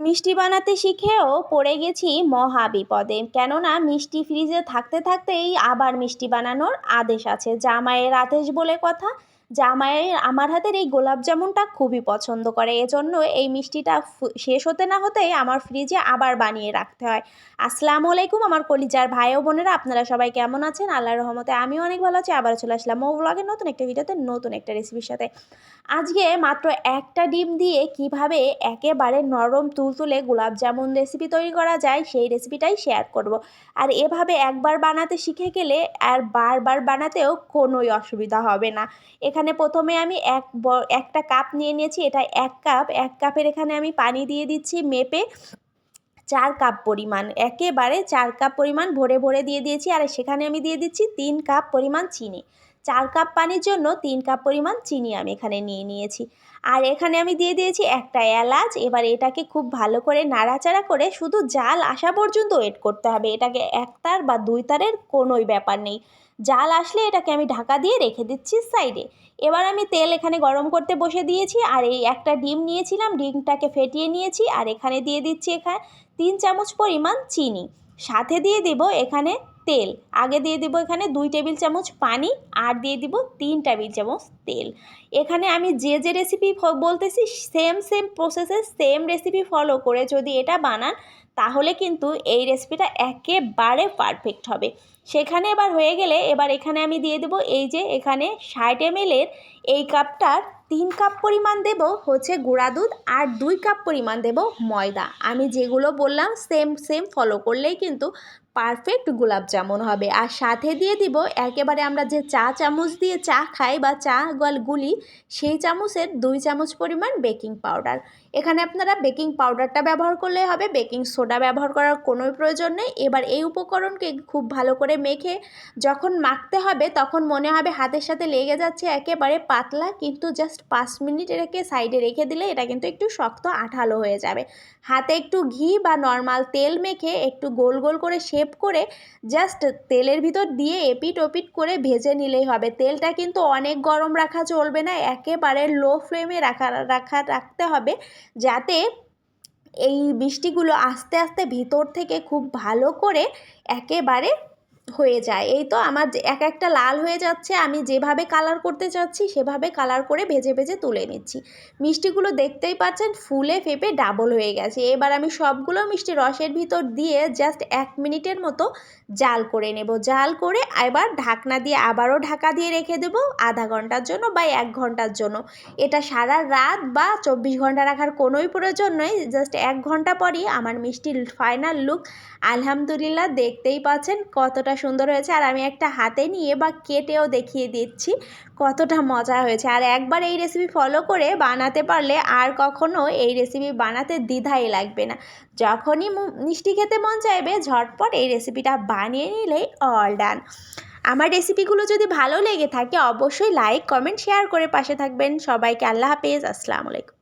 মিষ্টি বানাতে শিখেও পড়ে গেছি মহা বিপদে। কেননা মিষ্টি ফ্রিজে থাকতে থাকতেই আবার মিষ্টি বানানোর আদেশ আছে। জামাইয়ের আদেশ বলে কথা জামাইয়ের, আমার হাতের এই গোলাপ জামুনটা খুবই পছন্দ করে। এজন্য এই মিষ্টিটা শেষ হতে না হতেই আমার ফ্রিজে আবার বানিয়ে রাখতে হয়। আসসালামু আলাইকুম আমার কলিজার ভাই ও বোনেরা, আপনারা সবাই কেমন আছেন? আল্লাহ রহমতে আমিও অনেক ভালো আছি আবার চলে আসলাম ও ব্লগের নতুন একটা ভিডিওতে, নতুন একটা রেসিপির সাথে। আজকে মাত্র একটা ডিম দিয়ে কীভাবে একেবারে নরম তুলতুলে গোলাপ জামুন রেসিপি তৈরি করা যায়, সেই রেসিপিটাই শেয়ার করব। আর এভাবে একবার বানাতে শিখে গেলে আর বারবার বানাতেও কোনোই অসুবিধা হবে না। এখানে প্রথমে আমি এক একটা কাপ নিয়ে নিয়েছি, এটা এক কাপ এক কাপের এখানে আমি পানি দিয়ে দিচ্ছি মেপে। চার কাপ পরিমাণ, একেবারে চার কাপ পরিমাণ ভরে ভরে দিয়ে দিয়েছি, আর সেখানে আমি দিয়ে দিচ্ছি তিন কাপ পরিমাণ চিনি। চার কাপ পানির জন্য তিন কাপ পরিমাণ চিনি আমি এখানে নিয়ে নিয়েছি। আর এখানে আমি দিয়ে দিয়েছি একটা এলাচ। এবার এটাকে খুব ভালো করে নাড়াচাড়া করে শুধু জাল আসা পর্যন্ত ওয়েট করতে হবে। এটাকে এক তার বা দুই তারের কোনোই ব্যাপার নেই। জাল আসলে এটাকে আমি ঢাকা দিয়ে রেখে দিচ্ছি সাইডে। এবার আমি তেল এখানে গরম করতে বসে দিয়েছি। আর এই একটা ডিম নিয়েছিলাম, ডিমটাকে ফেটিয়ে নিয়েছি। আর এখানে দিয়ে দিচ্ছি এখানে তিন চামচ পরিমাণ চিনি। সাথে দিয়ে দিব এখানে তেল। আগে দিয়ে দিব এখানে দুই টেবিল চামচ পানি, আর দিয়ে দিব তিন টেবিল চামচ তেল। এখানে আমি যে যে রেসিপি বলতেছি সেম সেম প্রসেসে সেম রেসিপি ফলো করে যদি এটা বানান, তাহলে কিন্তু এই রেসিপিটা একেবারে পারফেক্ট হবে। সেখানে এবার হয়ে গেলে এবার এখানে আমি দিয়ে দেবো এই যে এখানে ষাট এমএলের এই কাপটার তিন কাপ পরিমাণ দেব হচ্ছে গুঁড়া দুধ, আর দুই কাপ পরিমাণ দেব ময়দা। আমি যেগুলো বললাম সেম সেম ফলো করলেই কিন্তু পারফেক্ট গোলাপ জামুন হবে। আর সাথে দিয়ে দিব একেবারে আমরা যে চা চামচ দিয়ে চা খাই বা চা গল গুলি, সেই চামচের দুই চামচ পরিমাণ বেকিং পাউডার। এখানে আপনারা বেকিং পাউডারটা ব্যবহার করলে হবে, বেকিং সোডা ব্যবহার করার কোনো প্রয়োজন নেই। এবার এই উপকরণকে খুব ভালো করে মেখে যখন মাখতে হবে, তখন মনে হবে হাতের সাথে লেগে যাচ্ছে একেবারে পাতলা, কিন্তু জাস্ট পাঁচ মিনিট এটাকে সাইডে রেখে দিলে এটা কিন্তু একটু শক্ত আঠালো হয়ে যাবে। হাতে একটু ঘি বা নর্মাল তেল মেখে একটু গোল গোল করে শেপ করে জাস্ট তেলের ভিতর দিয়ে এপিট ওপিট করে ভেজে নিলেই হবে। তেলটা কিন্তু অনেক গরম রাখা চলবে না, একেবারে লো ফ্লেমে রাখা রাখা, রাখতে হবে যাতে এই বৃষ্টিগুলো আস্তে আস্তে ভিতর থেকে খুব ভালো করে একেবারে হয়ে যায়। এই তো আমার এক একটা লাল হয়ে যাচ্ছে, আমি যেভাবে কালার করতে চাচ্ছি, সেভাবে কালার করে ভেজে ভেজে তুলে নিচ্ছি। মিষ্টিগুলো দেখতেই পাচ্ছেন, ফুলে ফেপে ডাবল হয়ে গেছে। এবার আমি সবগুলো মিষ্টি রসের ভিতর দিয়ে জাস্ট এক মিনিটের মতো জাল করে নেব। জাল করে এবার ঢাকনা দিয়ে আবারও ঢাকা দিয়ে রেখে দেব আধা ঘণ্টার জন্য বা এক ঘণ্টার জন্য। এটা সারা রাত বা চব্বিশ ঘণ্টা রাখার কোনোই প্রয়োজন নয় জাস্ট এক ঘণ্টা পরই আমার মিষ্টির ফাইনাল লুক আলহামদুলিল্লাহ দেখতেই পাচ্ছেন কতটা সুন্দর হয়েছে আর আমি একটা হাতে নিয়ে বা কেটেও দেখিয়ে দিচ্ছি কতটা মজা হয়েছে। আর একবার এই রেসিপি ফলো করে বানাতে পারলে আর কখনো এই রেসিপি বানাতে দ্বিধাই লাগবে না। যখনই মিষ্টি খেতে মন চাইবে, ঝটপট এই রেসিপিটা বানিয়ে নিলেই অল ডান আমার রেসিপিগুলো যদি ভালো লেগে থাকে, অবশ্যই লাইক কমেন্ট শেয়ার করে পাশে থাকবেন। সবাইকে আল্লাহ হাফেজ। আসসালামু আলাইকুম।